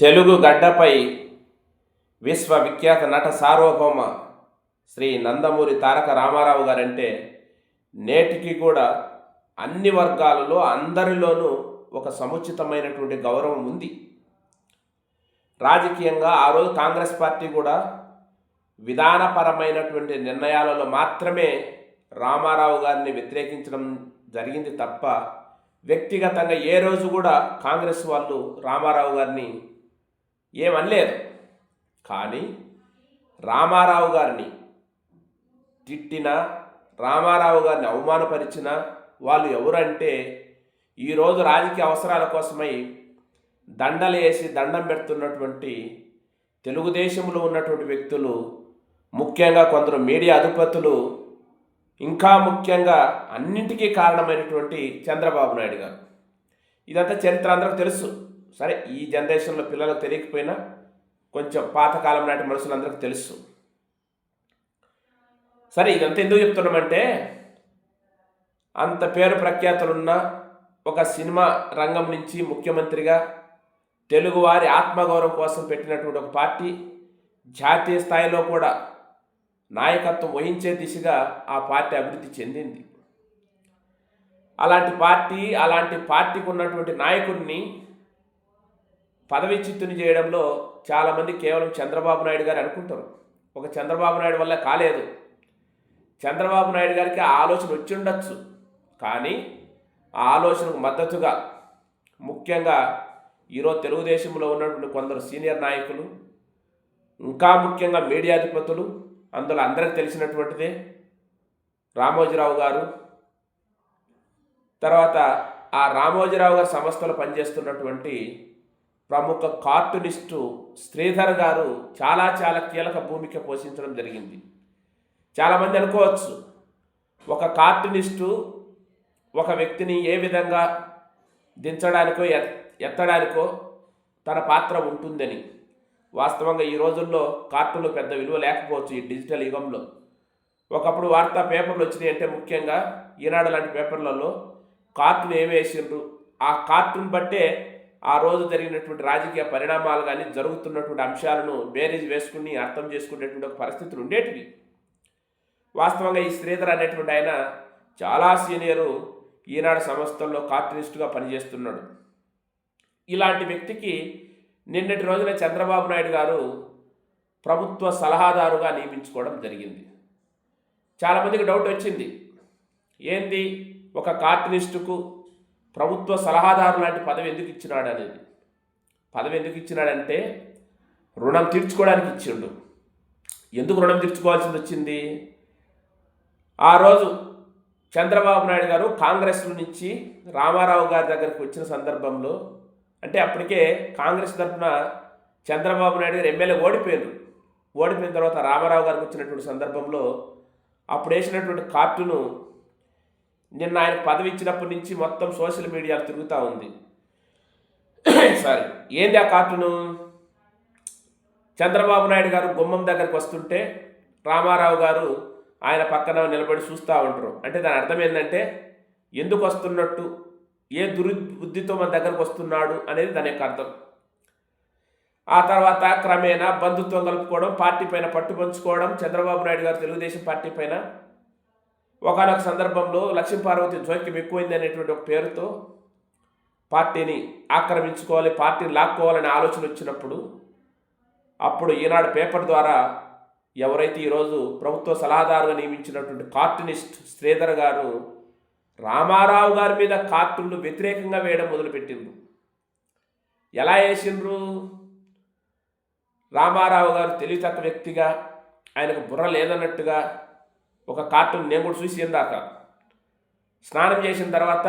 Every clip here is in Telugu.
తెలుగు గడ్డపై విశ్వవిఖ్యాత నట సార్వభౌమ శ్రీ నందమూరి తారక రామారావు గారంటే నేటికి కూడా అన్ని వర్గాలలో అందరిలోనూ ఒక సముచితమైనటువంటి గౌరవం ఉంది. రాజకీయంగా ఆ రోజు కాంగ్రెస్ పార్టీ కూడా విధానపరమైనటువంటి నిర్ణయాలలో మాత్రమే రామారావు గారిని వ్యతిరేకించడం జరిగింది తప్ప వ్యక్తిగతంగా ఏ రోజు కూడా కాంగ్రెస్ వాళ్ళు రామారావు గారిని ఏమనలేదు. కానీ రామారావు గారిని తిట్టిన రామారావు గారిని అవమానపరిచిన వాళ్ళు ఎవరంటే ఈరోజు రాజకీయ అవసరాల కోసమై దండలు వేసి దండం పెడుతున్నటువంటి తెలుగుదేశంలో ఉన్నటువంటి వ్యక్తులు ముఖ్యంగా కొందరు మీడియా అధిపతులు ఇంకా ముఖ్యంగా అన్నింటికీ కారణమైనటువంటి చంద్రబాబు నాయుడు గారు. ఇదంతా చరిత్ర అందరికి తెలుసు. సరే ఈ జనరేషన్లో పిల్లలకు తెలియకపోయినా కొంచెం పాతకాలం నాటి మనుషులందరికీ తెలుసు. సరే ఇదంతా ఎందుకు చెప్తున్నామంటే అంత పేరు ప్రఖ్యాతులున్న ఒక సినిమా రంగం నుంచి ముఖ్యమంత్రిగా తెలుగువారి ఆత్మగౌరవం కోసం పెట్టినటువంటి ఒక పార్టీ జాతీయ స్థాయిలో కూడా నాయకత్వం వహించే దిశగా ఆ పార్టీ అభివృద్ధి చెందింది. అలాంటి పార్టీ అలాంటి పార్టీకి ఉన్నటువంటి నాయకుడిని పదవిచ్యుతుని చేయడంలో చాలామంది కేవలం చంద్రబాబు నాయుడు గారు అనుకుంటారు. ఒక చంద్రబాబు నాయుడు వల్ల కాలేదు. చంద్రబాబు నాయుడు గారికి ఆ ఆలోచన వచ్చి ఉండొచ్చు. కానీ ఆ ఆలోచనకు మద్దతుగా ముఖ్యంగా ఈరోజు తెలుగుదేశంలో ఉన్నటువంటి కొందరు సీనియర్ నాయకులు ఇంకా ముఖ్యంగా మీడియా అధిపతులు అందులో అందరికి తెలిసినటువంటిదే రామోజీరావు గారు. తర్వాత ఆ రామోజీరావు గారి సంస్థలో పనిచేస్తున్నటువంటి ప్రముఖ కార్టూనిస్టు శ్రీధర్ గారు చాలా చాలా కీలక భూమిక పోషించడం జరిగింది. చాలామంది అనుకోవచ్చు ఒక కార్టూనిస్టు ఒక వ్యక్తిని ఏ విధంగా దించడానికో ఎత్- ఎత్తడానికో తన పాత్ర ఉంటుందని. వాస్తవంగా ఈ రోజుల్లో కార్టూన్లు పెద్ద విలువ లేకపోవచ్చు ఈ డిజిటల్ యుగంలో. ఒకప్పుడు వార్తా పేపర్లు వచ్చినాయి అంటే ముఖ్యంగా ఈనాడు లాంటి పేపర్లలో కార్టూన్ ఏమి వేసిండ్రు? ఆ కార్టూన్ బట్టే ఆ రోజు జరిగినటువంటి రాజకీయ పరిణామాలు కానీ జరుగుతున్నటువంటి అంశాలను బేరీజ్ వేసుకుని అర్థం చేసుకునేటువంటి ఒక పరిస్థితులు ఉండేటివి. వాస్తవంగా ఈ శ్రీధర్ అనేటువంటి ఆయన చాలా సీనియరు ఈనాడు సంస్థల్లో కార్టూనిస్టుగా పనిచేస్తున్నాడు. ఇలాంటి వ్యక్తికి నిన్నటి రోజున చంద్రబాబు నాయుడు గారు ప్రభుత్వ సలహాదారుగా నియమించుకోవడం జరిగింది. చాలామందికి డౌట్ వచ్చింది. ఏంది? ఒక కార్టూనిస్టుకు ప్రభుత్వ సలహాదారు లాంటి పదవి ఎందుకు ఇచ్చినాడు అనేది? పదవి ఎందుకు ఇచ్చినాడంటే రుణం తీర్చుకోవడానికి ఇచ్చిండు. ఎందుకు రుణం తీర్చుకోవాల్సింది వచ్చింది? ఆ రోజు చంద్రబాబు నాయుడు గారు కాంగ్రెస్ నుంచి రామారావు గారి దగ్గరికి వచ్చిన సందర్భంలో అంటే అప్పటికే కాంగ్రెస్ తరఫున చంద్రబాబు నాయుడు గారు ఎమ్మెల్యే ఓడిపోయారు ఓడిపోయిన తర్వాత రామారావు గారికి వచ్చినటువంటి సందర్భంలో అప్పుడు వేసినటువంటి కార్టును నిన్న ఆయన పదవి ఇచ్చినప్పటి నుంచి మొత్తం సోషల్ మీడియాలో తిరుగుతూ ఉంది. సారీ ఏంది ఆ కార్టూను? చంద్రబాబు నాయుడు గారు గుమ్మం దగ్గరికి వస్తుంటే రామారావు గారు ఆయన పక్కన నిలబడి చూస్తూ ఉంటారు అంటే దాని అర్థం ఏంటంటే ఎందుకు వస్తున్నట్టు ఏ దుర్బుద్ధితో మన దగ్గరకు వస్తున్నాడు అనేది దాని యొక్క అర్థం. ఆ తర్వాత క్రమేణా బంధుత్వం కలుపుకోవడం పార్టీ పైన పట్టు పంచుకోవడం చంద్రబాబు నాయుడు గారు తెలుగుదేశం పార్టీ పైన ఒకనొక సందర్భంలో లక్ష్మీపార్వతి జోక్యం ఎక్కువైంది అనేటువంటి ఒక పేరుతో పార్టీని ఆక్రమించుకోవాలి పార్టీని లాక్కోవాలనే ఆలోచన వచ్చినప్పుడు అప్పుడు ఈనాడు పేపర్ ద్వారా ఎవరైతే ఈరోజు ప్రభుత్వ సలహాదారుగా నియమించినటువంటి కార్టూనిస్ట్ శ్రీధర్ గారు రామారావు గారి మీద కార్టూన్లు వ్యతిరేకంగా వేయడం మొదలుపెట్టిండ్రు. ఎలా వేసిండ్రు? రామారావు గారు తెలివి తక్కువ వ్యక్తిగా ఆయనకు బుర్ర లేదన్నట్టుగా ఒక కార్టూన్ నేను కూడా చూసి ఇందాక స్నానం చేసిన తర్వాత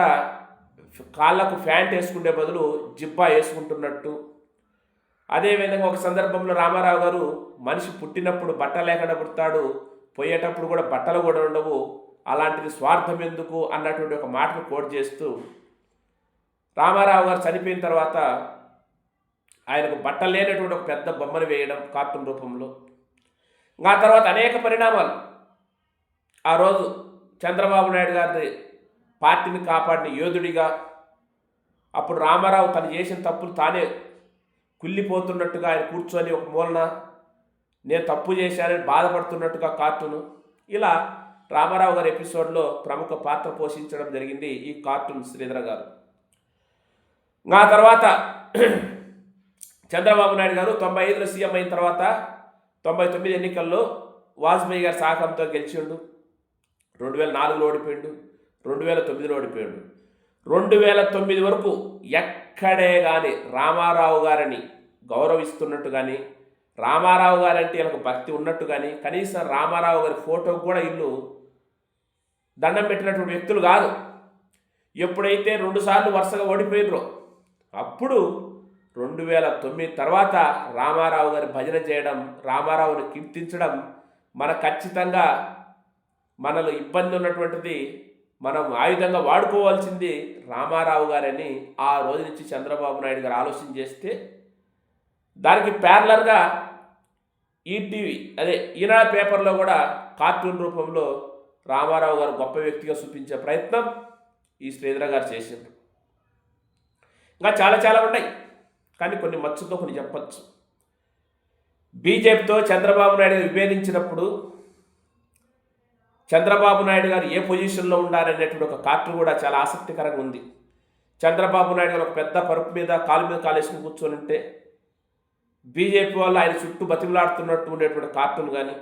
కాళ్ళకు ఫ్యాంట్ వేసుకునే బదులు జిబ్బా వేసుకుంటున్నట్టు. అదేవిధంగా ఒక సందర్భంలో రామారావు గారు మనిషి పుట్టినప్పుడు బట్ట లేకుండా పుడతాడు పోయేటప్పుడు కూడా బట్టలు కూడా ఉండవు అలాంటిది స్వార్థం ఎందుకు అన్నటువంటి ఒక మాటను కోట్ చేస్తూ రామారావు గారు చనిపోయిన తర్వాత ఆయనకు బట్ట లేనటువంటి ఒక పెద్ద బొమ్మను వేయడం కార్టూన్ రూపంలో. ఇంకా ఆ తర్వాత అనేక పరిణామాలు. ఆ రోజు చంద్రబాబు నాయుడు గారి పార్టీని కాపాడిన యోధుడిగా అప్పుడు రామారావు తను చేసిన తప్పులు తానే కుళ్ళిపోతున్నట్టుగా ఆయన కూర్చొని ఒక మూలన నేను తప్పు చేశానని బాధపడుతున్నట్టుగా కార్టూను. ఇలా రామారావు గారి ఎపిసోడ్లో ప్రముఖ పాత్ర పోషించడం జరిగింది ఈ కార్టూన్ శ్రీధర్ గారు. ఆ తర్వాత చంద్రబాబు నాయుడు గారు తొంభై ఐదులో సీఎం అయిన తర్వాత తొంభై తొమ్మిది ఎన్నికల్లో వాజ్పేయి గారి సహకారంతో గెలిచిండు. రెండు వేల నాలుగులో ఓడిపోయిండు రెండు వేల తొమ్మిదిలో ఓడిపోయాడు. రెండు వేల తొమ్మిది వరకు ఎక్కడే కానీ రామారావు గారిని గౌరవిస్తున్నట్టు కానీ రామారావు గారంటే వీళ్ళకు భక్తి ఉన్నట్టు కానీ కనీసం రామారావు గారి ఫోటో కూడా ఇల్లు దండం పెట్టినటువంటి వ్యక్తులు కాదు. ఎప్పుడైతే రెండుసార్లు వరుసగా ఓడిపోయినరో అప్పుడు రెండు వేల తొమ్మిది తర్వాత రామారావు గారి భజన చేయడం రామారావుని కీర్తించడం మన ఖచ్చితంగా మనలో ఇబ్బంది ఉన్నటువంటిది మనం ఆయుధంగా వాడుకోవాల్సింది రామారావు గారని ఆ రోజు నుంచి చంద్రబాబు నాయుడు గారు ఆలోచన చేస్తే దానికి ప్యారలర్గా ఈటీవీ అదే ఈనాడు పేపర్లో కూడా కార్టూన్ రూపంలో రామారావు గారు గొప్ప వ్యక్తిగా చూపించే ప్రయత్నం ఈ శ్రీధర గారు చేసిండ్రు. ఇంకా చాలా చాలా ఉన్నాయి. కానీ కొన్ని మచ్చుతో కొన్ని చెప్పచ్చు. బీజేపీతో చంద్రబాబు నాయుడు విభేదించినప్పుడు చంద్రబాబు నాయుడు గారు ఏ పొజిషన్లో ఉండాలనేటువంటి ఒక కార్టూన్ కూడా చాలా ఆసక్తికరంగా ఉంది. చంద్రబాబు నాయుడు గారు ఒక పెద్ద పరుపు మీద కాలు మీద కాలేసుకుని కూర్చొని ఉంటే బీజేపీ వాళ్ళు ఆయన చుట్టూ బతిమలాడుతున్నట్టు ఉండేటువంటి కార్టూన్ కానీ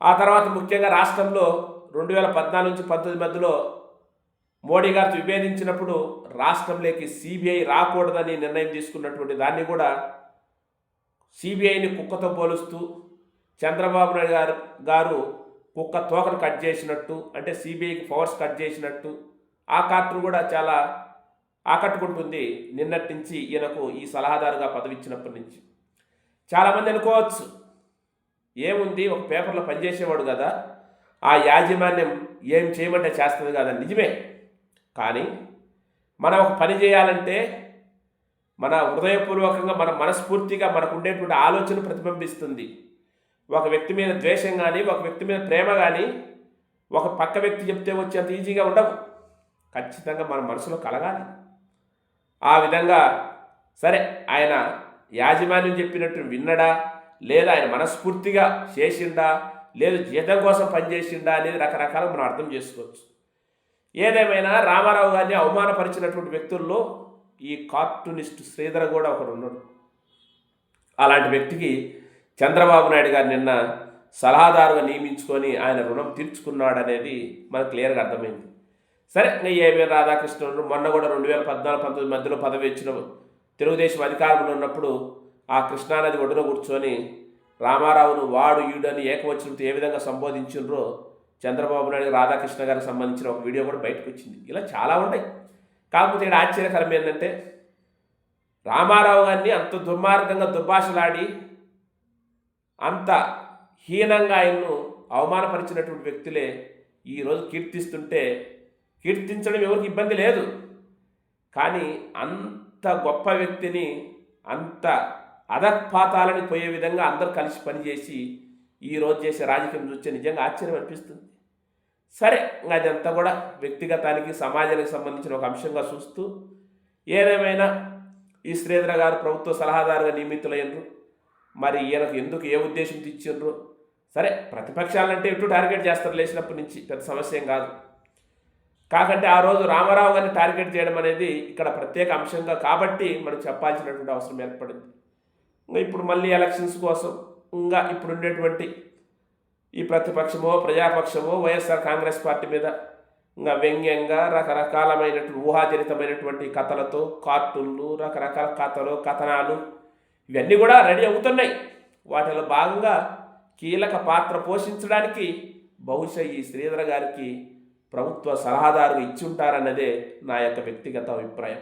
ఆ తర్వాత ముఖ్యంగా రాష్ట్రంలో రెండు వేల పద్నాలుగు నుంచి పంతొమ్మిది మధ్యలో మోడీ గారితో విభేదించినప్పుడు రాష్ట్రంలోకి సిబిఐ రాకూడదని నిర్ణయం తీసుకున్నటువంటి దాన్ని కూడా సిబిఐని కుక్కతో పోలుస్తూ చంద్రబాబు నాయుడు గారు గారు కుక్క తోకను కట్ చేసినట్టు అంటే సిబిఐకి పవర్స్ కట్ చేసినట్టు ఆ కార్టూన్ కూడా చాలా ఆకట్టుకుంటుంది. నిన్నటి నుంచి ఈయనకు ఈ సలహాదారుగా పదవి ఇచ్చినప్పటి నుంచి చాలామంది అనుకోవచ్చు ఏముంది ఒక పేపర్లో పనిచేసేవాడు కదా ఆ యాజమాన్యం ఏం చేయమంటే చేస్తుంది కదా నిజమే. కానీ మనం ఒక పని చేయాలంటే మన హృదయపూర్వకంగా మన మనస్ఫూర్తిగా మనకు ఉండేటువంటి ఆలోచన ప్రతిబింబిస్తుంది. ఒక వ్యక్తి మీద ద్వేషం కానీ ఒక వ్యక్తి మీద ప్రేమ కానీ ఒక పక్క వ్యక్తి చెప్తే వచ్చేంత ఈజీగా ఉండవు. ఖచ్చితంగా మన మనసులో కలగాలి. ఆ విధంగా సరే ఆయన యాజమాన్యం చెప్పినట్టు విన్నడా? లేదా ఆయన మనస్ఫూర్తిగా చేసిండా? లేదు జీతం కోసం పనిచేసిండా? అనేది రకరకాల మనం అర్థం చేసుకోవచ్చు. ఏదేమైనా రామారావు గారిని అవమానపరిచినటువంటి వ్యక్తుల్లో ఈ కార్టూనిస్ట్ శ్రీధర్ కూడా ఒకడు ఉన్నాడు అలాంటి వ్యక్తికి చంద్రబాబు నాయుడు గారు నిన్న సలహాదారుగా నియమించుకొని ఆయన రుణం తీర్చుకున్నాడనేది మనకు క్లియర్గా అర్థమైంది. సరే ఇంకా ఏవే రాధాకృష్ణుడు మొన్న కూడా రెండు వేల పద్నాలుగు పంతొమ్మిది మధ్యలో పదవి ఇచ్చిన తెలుగుదేశం అధికారంలో ఉన్నప్పుడు ఆ కృష్ణానది ఒడ్డున కూర్చొని రామారావును వాడు ఈడని ఏకవచనంతో ఏ విధంగా సంబోధించిండ్రో చంద్రబాబు నాయుడు రాధాకృష్ణ గారికి సంబంధించిన ఒక వీడియో కూడా బయటకు వచ్చింది. ఇలా చాలా ఉన్నాయి కాకపోతే ఇక్కడ ఆశ్చర్యకరం ఏంటంటే రామారావు గారిని అంత దుర్మార్గంగా దుర్భాషలాడి అంత హీనంగా ఆయన్ను అవమానపరిచినటువంటి వ్యక్తులే ఈరోజు కీర్తిస్తుంటే కీర్తించడం ఎవరికి ఇబ్బంది లేదు. కానీ అంత గొప్ప వ్యక్తిని అంత అధక్పాతాలని పోయే విధంగా అందరూ కలిసి పనిచేసి ఈరోజు చేసే రాజకీయం చూస్తే నిజంగా ఆశ్చర్యం అనిపిస్తుంది. సరే ఇంకా అదంతా కూడా వ్యక్తిగతానికి సమాజానికి సంబంధించిన ఒక అంశంగా చూస్తూ ఏదేమైనా ఈ శ్రీధర గారు ప్రభుత్వ సలహాదారుగా నియమితులయ్యారు మరి ఈయనకు ఎందుకు ఏ ఉద్దేశం తెచ్చిండ్రు? సరే ప్రతిపక్షాలంటే ఎటు టార్గెట్ చేస్తారు లేచినప్పటి నుంచి పెద్ద సమస్య ఏం కాదు. కాకంటే ఆ రోజు రామారావు గారిని టార్గెట్ చేయడం అనేది ఇక్కడ ప్రత్యేక అంశంగా కాబట్టి మనం చెప్పాల్సినటువంటి అవసరం ఏర్పడింది. ఇంకా ఇప్పుడు మళ్ళీ ఎలక్షన్స్ కోసం ఇంకా ఇప్పుడు ఉండేటువంటి ఈ ప్రతిపక్షమో ప్రజాపక్షమో వైఎస్ఆర్ కాంగ్రెస్ పార్టీ మీద ఇంకా వ్యంగ్యంగా రకరకాలమైనటువంటి ఊహాజనితమైనటువంటి కథలతో కార్టూన్లు రకరకాల కథలు కథనాలు ఇవన్నీ కూడా రెడీ అవుతున్నాయి. వాటిలో భాగంగా కీలక పాత్ర పోషించడానికి బహుశా ఈ శ్రీధర గారికి ప్రభుత్వ సలహాదారుగా ఇచ్చి ఉంటారన్నదే నా యొక్క వ్యక్తిగత అభిప్రాయం.